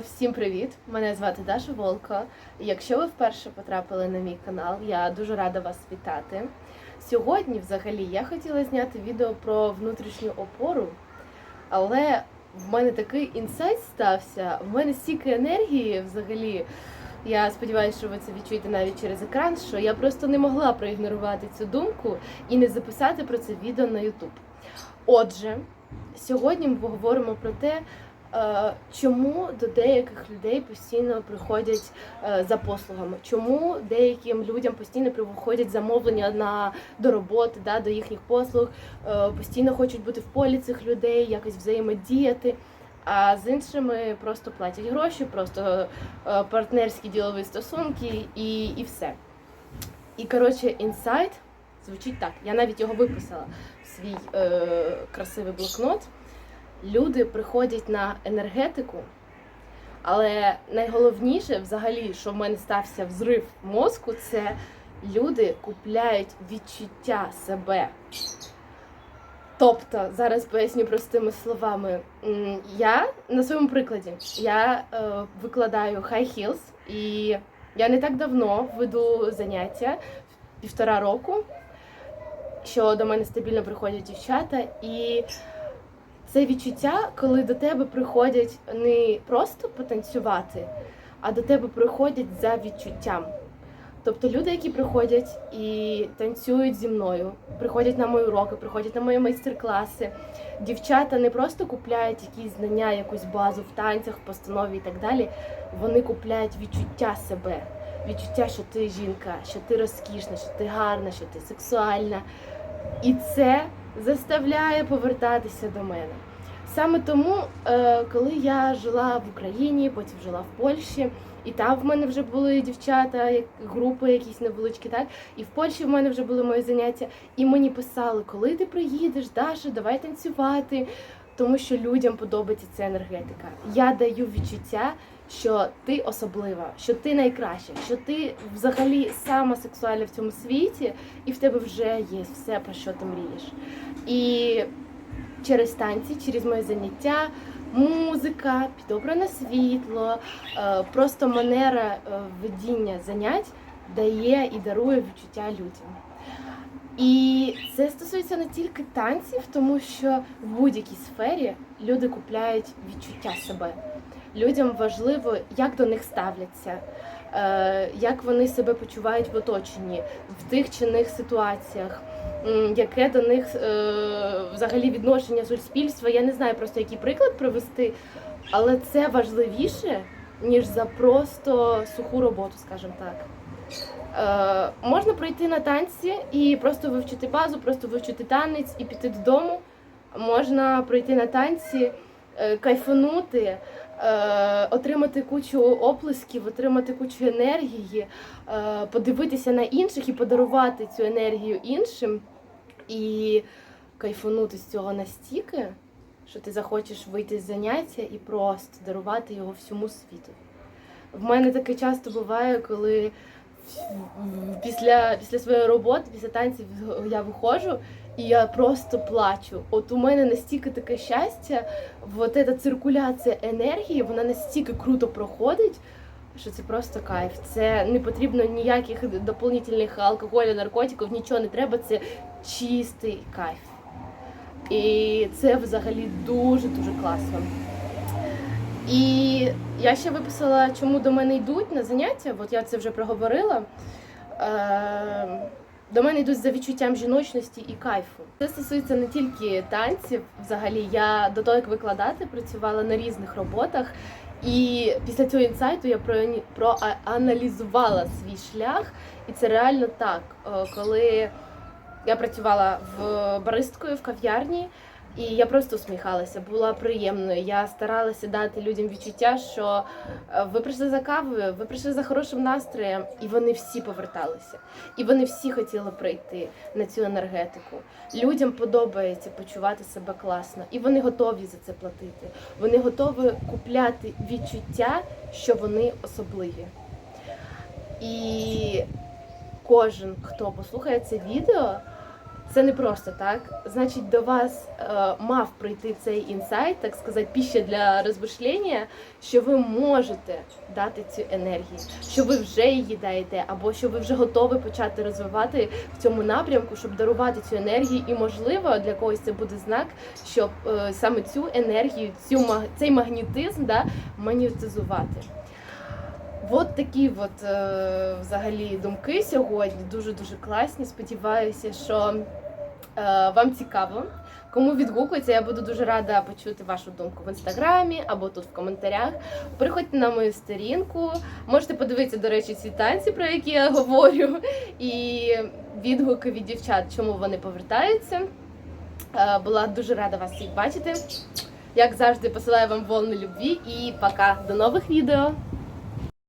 Всім привіт! Мене звати Даша Волко. Якщо ви вперше потрапили на мій канал, я дуже рада вас вітати. Сьогодні, взагалі, я хотіла зняти відео про внутрішню опору, але в мене такий інсайт стався. В мене стільки енергії взагалі. Я сподіваюся, що ви це відчуєте навіть через екран, що я просто не могла проігнорувати цю думку і не записати про це відео на YouTube. Отже, сьогодні ми поговоримо про те, чому до деяких людей постійно приходять е, за послугами, чому деяким людям постійно приходять замовлення на до роботи, да, до їхніх послуг, е, постійно хочуть бути в полі цих людей, якось взаємодіяти. А з іншими просто платять гроші, просто е, партнерські ділові стосунки і, і все. І коротше, інсайт звучить так. Я навіть його виписала в свій е, красивий блокнот. Люди приходять на енергетику, але найголовніше, взагалі, що в мене стався взрив мозку, це люди купляють відчуття себе. Тобто, зараз поясню простими словами. Я на своєму прикладі я е, викладаю high heels, і я не так давно веду заняття півтора року, що до мене стабільно приходять дівчата, і це відчуття, коли до тебе приходять не просто потанцювати, а до тебе приходять за відчуттям. Тобто люди, які приходять і танцюють зі мною, приходять на мої уроки, приходять на мої майстер-класи. Дівчата не просто купляють якісь знання, якусь базу в танцях, в постанові і так далі. Вони купляють відчуття себе, відчуття, що ти жінка, що ти розкішна, що ти гарна, що ти сексуальна. І це заставляє повертатися до мене. Саме тому, е, коли я жила в Україні, потім жила в Польщі, і там в мене вже були дівчата, групи якісь невеличкі, так і в Польщі в мене вже були мої заняття. І мені писали, коли ти приїдеш, Даша, давай танцювати. Тому що людям подобається ця енергетика. Я даю відчуття, що ти особлива, що ти найкраща, що ти взагалі сама сексуальна в цьому світі, і в тебе вже є все, про що ти мрієш. І через танці, через моє заняття, музика, підобране світло, е, просто манера е, ведіння занять дає і дарує відчуття людям. І це стосується не тільки танців, тому що в будь-якій сфері люди купляють відчуття себе. Людям важливо, як до них ставляться, е, як вони себе почувають в оточенні, в тих чи інших ситуаціях, яке до них е, взагалі відношення суспільства. Я не знаю просто який приклад привести, але це важливіше, ніж за просто суху роботу, скажімо так. Е, можна прийти на танці і просто вивчити базу, просто вивчити танець і піти додому. Можна прийти на танці, е, кайфанути, е, отримати кучу оплесків, отримати кучу енергії, подивитися на інших і подарувати цю енергію іншим, і кайфанути з цього настільки, що ти захочеш вийти з заняття і просто дарувати його всьому світу. В мене таке часто буває, коли після, після своєї роботи, після танців я виходжу і я просто плачу. От у мене настільки таке щастя, от ця циркуляція енергії, вона настільки круто проходить, що це просто кайф. Це не потрібно ніяких доповнительних алкоголю, наркотиків, нічого не треба. Це чистий кайф. І це взагалі дуже-дуже класно. І я ще виписала, чому до мене йдуть на заняття, от я це вже проговорила. Е, До мене йдуть за відчуттям жіночності і кайфу. Це стосується не тільки танців. Взагалі, я до того, як викладати, працювала на різних роботах. І після цього інсайту я проаналізувала свій шлях, і це реально так. Е, Коли я працювала в баристкою в кав'ярні, і я просто усміхалася, була приємною. Я старалася дати людям відчуття, що е, ви прийшли за кавою, ви прийшли за хорошим настроєм, і вони всі поверталися. І вони всі хотіли прийти на цю енергетику. Людям подобається почувати себе класно, і вони готові за це платити. Вони готові купляти відчуття, що вони особливі. І кожен, хто послухає це відео, це не просто так. Значить, до вас е, мав прийти цей інсайт, так сказати, піща для розмишлення, що ви можете дати цю енергію, що ви вже її даєте, або що ви вже готові почати розвивати в цьому напрямку, щоб дарувати цю енергію. І можливо для когось це буде знак, щоб е, саме цю енергію, цю цей магнітизм да, монетизувати. От такі от е, взагалі думки сьогодні дуже дуже класні. Сподіваюся, що вам цікаво. Кому відгукується, я буду дуже рада почути вашу думку в інстаграмі або тут в коментарях. Переходьте на мою сторінку. Можете подивитися, до речі, ці танці, про які я говорю, і відгуки від дівчат, чому вони повертаються. Е, Була дуже рада вас всіх бачити. Як завжди, посилаю вам волни любві і пока. До нових відео!